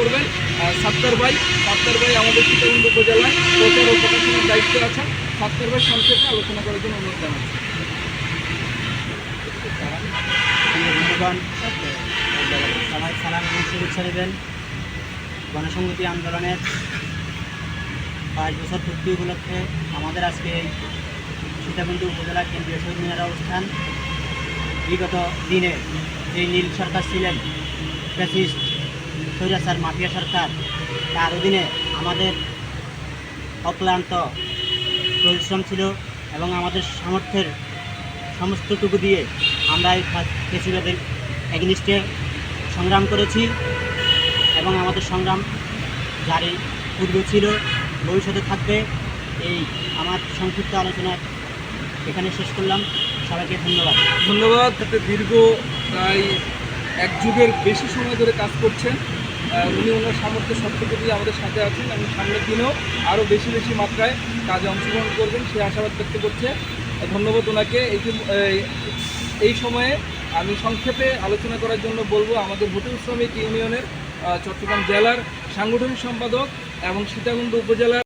করবেন। সাত্তার ভাই সাত্তার ভাই আমাদের সীতাকুণ্ড উপজেলায় প্রচার ও প্রকাশনের দায়িত্বে আছেন। সাত্তার ভাই সংক্ষেপে আলোচনা করার জন্য অনুরোধ জানাচ্ছি। সবাই সালাম এবং শুভেচ্ছা দেবেন। গণসংহতি আন্দোলনের পাঁচ বছর পূর্তি উপলক্ষে আমাদের আজকে এই সীতাকুণ্ড উপজেলা কেন্দ্রীয় শহীদ মিনার অবস্থান। বিগত দিনে যে নীল সরকার ছিলেন, ফ্যাসিস্ট স্বৈরাচার মাফিয়া সরকার, তার অধীনে আমাদের অক্লান্ত পরিশ্রম ছিল এবং আমাদের সামর্থ্যের সমস্তটুকু দিয়ে আমরা এই ফেসিবাদের এগনিস্টে সংগ্রাম করেছি এবং আমাদের সংগ্রাম জারি পূর্বে ছিল, ভবিষ্যতে থাকবে। এই আমার সংক্ষিপ্ত আলোচনা এখানে শেষ করলাম। সবাইকে ধন্যবাদ। ধন্যবাদ দীর্ঘ প্রায় এক যুগের বেশি সময় ধরে কাজ করছেন। উনি ওনার সামর্থ্য সবটুকু দিয়ে আমাদের সাথে আছেন এবং সামনের দিনেও আরও বেশি বেশি মাত্রায় কাজে অংশগ্রহণ করবেন, সে আশাবাদ ব্যক্ত করছে। ধন্যবাদ ওনাকে। এই এই সময়ে আমি সংক্ষেপে আলোচনা করার জন্য বলব, আমাদের হোটেল শ্রমিক ইউনিয়নের চট্টগ্রাম জেলার সাংগঠনিক সম্পাদক এবং সীতাকুণ্ড উপজেলার